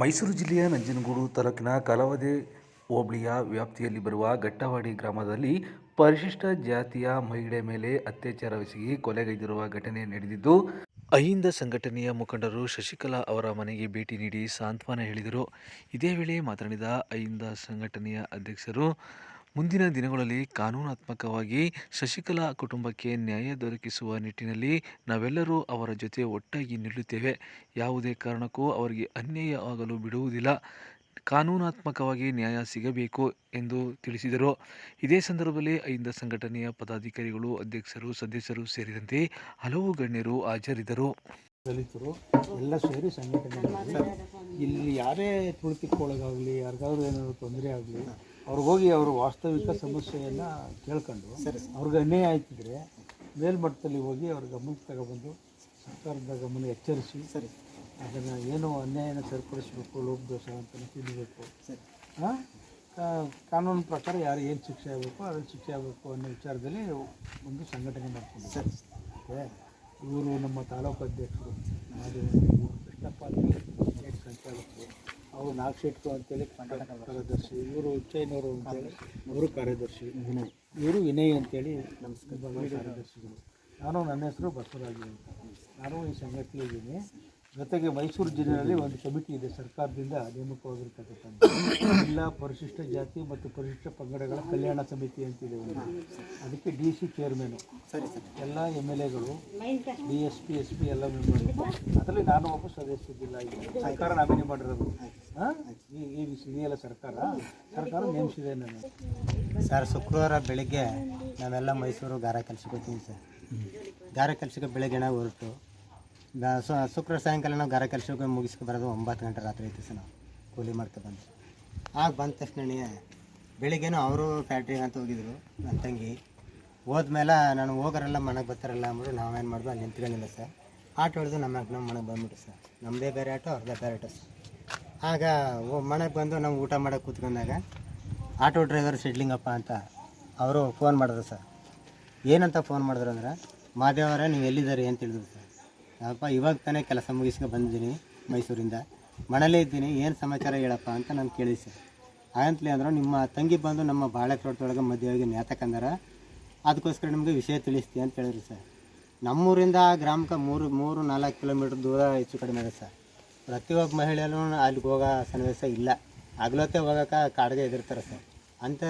ಮೈಸೂರು ಜಿಲ್ಲೆಯ ನಂಜನಗೂಡು ತಾಲೂಕಿನ ಕಲವದೆ ಹೋಬಳಿಯ ವ್ಯಾಪ್ತಿಯಲ್ಲಿ ಬರುವ ಘಟ್ಟವಾಡಿ ಗ್ರಾಮದಲ್ಲಿ ಪರಿಶಿಷ್ಟ ಜಾತಿಯ ಮಹಿಳೆ ಮೇಲೆ ಅತ್ಯಾಚಾರವೆಸಗಿ ಕೊಲೆಗೈದಿರುವ ಘಟನೆ ನಡೆದಿದ್ದು, ಅಹಿಂದ ಸಂಘಟನೆಯ ಮುಖಂಡರು ಶಶಿಕಲಾ ಅವರ ಮನೆಗೆ ಭೇಟಿ ನೀಡಿ ಸಾಂತ್ವನ ಹೇಳಿದರು. ಇದೇ ವೇಳೆ ಮಾತನಾಡಿದ ಅಹಿಂದ ಸಂಘಟನೆಯ ಅಧ್ಯಕ್ಷರು ಮುಂದಿನ ದಿನಗಳಲ್ಲಿ ಕಾನೂನಾತ್ಮಕವಾಗಿ ಶಶಿಕಲಾ ಕುಟುಂಬಕ್ಕೆ ನ್ಯಾಯ ದೊರಕಿಸುವ ನಿಟ್ಟಿನಲ್ಲಿ ನಾವೆಲ್ಲರೂ ಅವರ ಜೊತೆ ಒಟ್ಟಾಗಿ ನಿಲ್ಲುತ್ತೇವೆ. ಯಾವುದೇ ಕಾರಣಕ್ಕೂ ಅವರಿಗೆ ಅನ್ಯಾಯವಾಗಲು ಬಿಡುವುದಿಲ್ಲ. ಕಾನೂನಾತ್ಮಕವಾಗಿ ನ್ಯಾಯ ಸಿಗಬೇಕು ಎಂದು ತಿಳಿಸಿದರು. ಇದೇ ಸಂದರ್ಭದಲ್ಲಿ ಅಹಿಂದ ಸಂಘಟನೆಯ ಪದಾಧಿಕಾರಿಗಳು, ಅಧ್ಯಕ್ಷರು, ಸದಸ್ಯರು ಸೇರಿದಂತೆ ಹಲವು ಗಣ್ಯರು ಹಾಜರಿದ್ದರು. ದಲಿತರು ಎಲ್ಲ ಸೇರಿ ಸಂಘಟನೆ ಇಲ್ಲಿ ಯಾರೇ ತುಳಿತಕ್ಕೊಳಗಾಗಲಿ ಯಾರಿಗಾದ್ರೂ ಏನಾದರೂ ತೊಂದರೆ ಆಗಲಿ ಅವ್ರಿಗೆ ಹೋಗಿ ಅವ್ರ ವಾಸ್ತವಿಕ ಸಮಸ್ಯೆಯನ್ನು ಕೇಳ್ಕೊಂಡು ಅವ್ರಿಗೆ ಅನ್ಯಾಯ ಆಯ್ತಿದ್ರೆ ಮೇಲ್ಮಟ್ಟದಲ್ಲಿ ಹೋಗಿ ಅವ್ರ ಗಮನಕ್ಕೆ ತಗೊಬಂದು ಸರ್ಕಾರದ ಗಮನ ಎಚ್ಚರಿಸಿ ಸರಿ. ಅದನ್ನು ಏನು ಅನ್ಯಾಯನ ಸರಿಪಡಿಸಬೇಕು ಲೋಪದೋಷ ಅಂತ ತಿಳಿಬೇಕು ಹಾಂ ಕಾನೂನು ಪ್ರಕಾರ ಯಾರು ಏನು ಶಿಕ್ಷೆ ಆಗಬೇಕು ಅದನ್ನು ಶಿಕ್ಷೆ ಆಗಬೇಕು ಅನ್ನೋ ವಿಚಾರದಲ್ಲಿ ಒಂದು ಸಂಘಟನೆ ಮಾಡ್ಕೊಂಡು ಸರಿ. ಓಕೆ ಇವರು ನಮ್ಮ ತಾಲೂಕು ಅಧ್ಯಕ್ಷರು ಕೃಷ್ಣಪ್ಪ ಅಂತೇಳಿ ಸ್ಟೇಟ್ ಸಂಚಾಲಕರು ಅವರು ನಾಲ್ಕು ಶೆಟ್ರು ಅಂತೇಳಿ ಕಾರ್ಯದರ್ಶಿ. ಇವರು ಉಚ್ಚೈನವರು ಅಂತೇಳಿ. ಇವರು ಕಾರ್ಯದರ್ಶಿ. ವಿನಯ್. ಇವರು ವಿನಯ್ ಅಂತೇಳಿ ನಮಸ್ಕಾರ. ಕಾರ್ಯದರ್ಶಿಗಳು. ನಾನು ನನ್ನ ಹೆಸರು ಬಸವರಾಜು ಅಂತ. ನಾನು ಈ ಸಂಘಟನೆಯಿದ್ದೀನಿ ಜೊತೆಗೆ ಮೈಸೂರು ಜಿಲ್ಲೆಯಲ್ಲಿ ಒಂದು ಕಮಿಟಿ ಇದೆ ಸರ್ಕಾರದಿಂದ ನೇಮಕವಾಗಿರ್ತಕ್ಕಂಥ ಜಿಲ್ಲಾ ಪರಿಶಿಷ್ಟ ಜಾತಿ ಮತ್ತು ಪರಿಶಿಷ್ಟ ಪಂಗಡಗಳ ಕಲ್ಯಾಣ ಸಮಿತಿ ಅಂತಿದೆ ಒಂದು. ಅದಕ್ಕೆ ಡಿ ಸಿ ಚೇರ್ಮನು ಎಲ್ಲ ಎಂ ಎಲ್ ಎಗಳು, D S P S P ಎಲ್ಲ ಮೆಂಬರ್ ಅದರಲ್ಲಿ ನಾನು ಒಬ್ಬ ಸದಸ್ಯ ಜಿಲ್ಲಾ ಇದೆ ಸರ್ಕಾರ ನಾಮಿನಿ ಮಾಡಿರೋದು. ಈ ಈ ಇದೆಯಲ್ಲ ಸರ್ಕಾರ? ಸರ್ಕಾರ ನೇಮಿಸಿದೆ ನಾನು. ಸರ್, ಶುಕ್ರವಾರ ಬೆಳಿಗ್ಗೆ ನಾವೆಲ್ಲ ಮೈಸೂರು ಗಾರ ಕೆಲಸಕ್ಕೆ ಹೋಗ್ತೀನಿ ಸರ್. ಗಾರ ಕೆಲಸಕ್ಕೆ ಬೆಳಗ್ಗೆ ಹೊರಟು. ಶುಕ್ರವಾರ ಸಾಯಂಕಾಲ ನಾವು ಗಾರ ಕೆಲಸಕ್ಕೆ ಮುಗಿಸ್ಕೊ ಬರೋದು ಒಂಬತ್ತು ಗಂಟೆ ರಾತ್ರಿ ಐತಿ ಸರ್ ನಾವು. ಕೂಲಿ ಮಾಡ್ಕೊ ಬಂದು. ಆಗ ಬಂದ ತಕ್ಷಣನೇ ಬೆಳಿಗ್ಗೆನೂ ಅವರು ಫ್ಯಾಕ್ಟ್ರಿಗೆ ಅಂತ ಹೋಗಿದ್ರು, ನನ್ನ ತಂಗಿ. ಹೋದ್ಮೇಲೆ ನಾನು ಹೋಗೋರಲ್ಲ ಮನೆಗೆ ಬರ್ತಾರಲ್ಲ ಅಂದ್ಬಿಟ್ಟು ನಾವೇನು ಮಾಡಿದ್ವಿ ಅಲ್ಲಿ ನಿಂತ್ಕೊಂಡಿಲ್ಲ ಸರ್. ಆಟೋ ಹಿಡಿದು ನಮ್ಮ ನಮ್ಮ ಮನೆಗೆ ಬಂದ್ಬಿಟ್ಟು ಸರ್. ನಮ್ಮದೇ ಬೇರೆ ಆಟೋ, ಅವ್ರದೇ ಬೇರೆ ಆಟೋ ಸರ್. ಆಗ ಮನೆಗೆ ಬಂದು ನಾವು ಊಟ ಮಾಡೋಕೆ ಕೂತ್ಕೊಂಡಾಗ ಆಟೋ ಡ್ರೈವರ್ ಸಿಡ್ಲಿಂಗಪ್ಪ ಅಂತ ಅವರು ಫೋನ್ ಮಾಡಿದ್ರು ಸರ್. ಏನಂತ ಫೋನ್ ಮಾಡಿದ್ರು ಅಂದ್ರೆ ಮಾದೇವರೇ ನೀವು ಎಲ್ಲಿದ್ದಾರೆ? ಅಂತ ಹೇಳಿದ್ರು ಸರ್. ಅಪ್ಪ, ಇವಾಗ ತಾನೇ ಕೆಲಸ ಮುಗಿಸ್ಕೊಂಡು ಬಂದಿದ್ದೀನಿ ಮೈಸೂರಿಂದ. ಮನೇಲೇ ಇದ್ದೀನಿ, ಏನು ಸಮಾಚಾರ ಹೇಳಪ್ಪ ಅಂತ ನಾನು ಕೇಳಿದೆ ಸರ್ ಆಗಂತಲೇ ಅಂದ್ರೆ, ನಿಮ್ಮ ತಂಗಿ ಬಂದು ನಮ್ಮ ಬಾಳೆ ತೋಟದೊಳಗೆ ಮದುವೆಗೆ ನೇತಕಂದಾರ ಅದಕ್ಕೋಸ್ಕರ ನಿಮಗೆ ವಿಷಯ ತಿಳಿಸ್ತೀನಿ ಅಂತ ಹೇಳಿದ್ರು ಸರ್. ನಮ್ಮೂರಿಂದ ಆ ಗ್ರಾಮಕ್ಕೆ ಮೂರು ಮೂರು, ನಾಲ್ಕು ಕಿಲೋಮೀಟ್ರ್ ದೂರ ಹೆಚ್ಚು ಕಡಿಮೆ ಇದೆ ಸರ್. ಪ್ರತಿಯೊಬ್ಬ ಮಹಿಳೆಯಲ್ಲೂ ಅಲ್ಲಿಗೆ ಹೋಗೋ ಸನ್ನಿವೇಶ ಇಲ್ಲ. ಆಗ್ಲತ್ತೆ ಹೋಗೋಕೆ ಕಾಡಿಗೆ ಎದುರ್ತಾರೆ ಸರ್. ಅಂಥ